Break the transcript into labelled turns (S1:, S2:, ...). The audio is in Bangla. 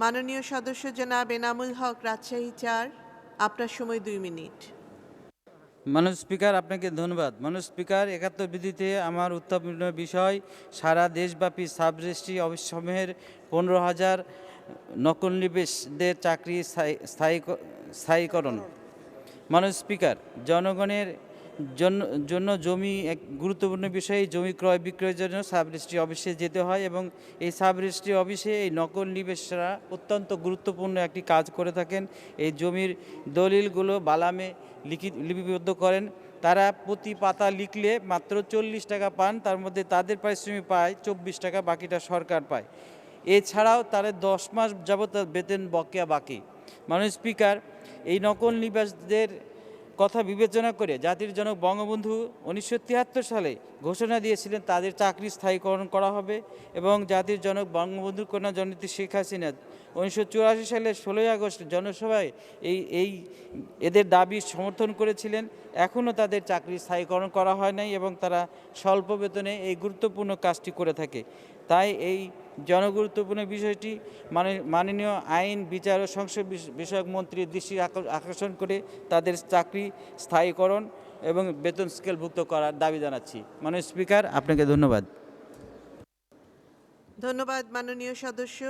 S1: মাননীয় সদস্য জনাব এনামুল হক রাজশাহী চার, আপনার সময় দুই মিনিট।
S2: মাননীয় স্পিকার, আপনাকে ধন্যবাদ। মাননীয় স্পিকার, একাত্তর বিধিতে আমার উত্থাপন বিষয় সারা দেশব্যাপী সাব রেজিস্ট্রি অফিসসমূহের পনেরো হাজার নকল নিবেশদের চাকরি স্থায়ী- স্থায়ী স্থায়ীকরণ। মাননীয় স্পিকার, জনগণের জন্য জন্য জমি এক গুরুত্বপূর্ণ বিষয়, জমি ক্রয় বিক্রয়ের জন্য সাব রেজিস্ট্রি অফিসে যেতে হয় এবং এই সাব রেজিস্ট্রি অফিসে এই নকল নিবেশরা অত্যন্ত গুরুত্বপূর্ণ একটি কাজ করে থাকেন। এই জমির দলিলগুলো বালামে লিখিত লিপিবদ্ধ করেন। তারা প্রতি পাতা লিখলে মাত্র চল্লিশ টাকা পান, তার মধ্যে তাদের পারিশ্রমিক পায় চব্বিশ টাকা, বাকিটা সরকার পায়। এছাড়াও তারা দশ মাস যাবত বেতন বকেয়া বাকি। মাননীয় স্পিকার, এই নকল নিবাসদের কথা বিবেচনা করে জাতির জনক বঙ্গবন্ধু উনিশশো তিয়াত্তর সালে ঘোষণা দিয়েছিলেন তাদের চাকরি স্থায়ীকরণ করা হবে এবং জাতির জনক বঙ্গবন্ধুর কন্যা জননেত্রী শেখ হাসিনা উনিশশো চুরাশি সালের ষোলোই আগস্ট জনসভায় এই এই এদের দাবি সমর্থন করেছিলেন। এখনও তাদের চাকরি স্থায়ীকরণ করা হয় নাই এবং তারা স্বল্প বেতনে এই গুরুত্বপূর্ণ কাজটি করে থাকে। তাই এই জনগুরুত্বপূর্ণ বিষয়টি মানে মাননীয় আইন, বিচার ও সংসদ বিষয়ক মন্ত্রীর দৃষ্টি আক- আকর্ষণ করে তাদের চাকরি স্থায়ীকরণ এবং বেতন স্কেলভুক্ত করার দাবি জানাচ্ছি। মাননীয় স্পিকার, আপনাকে ধন্যবাদ।
S1: ধন্যবাদ মাননীয় সদস্য।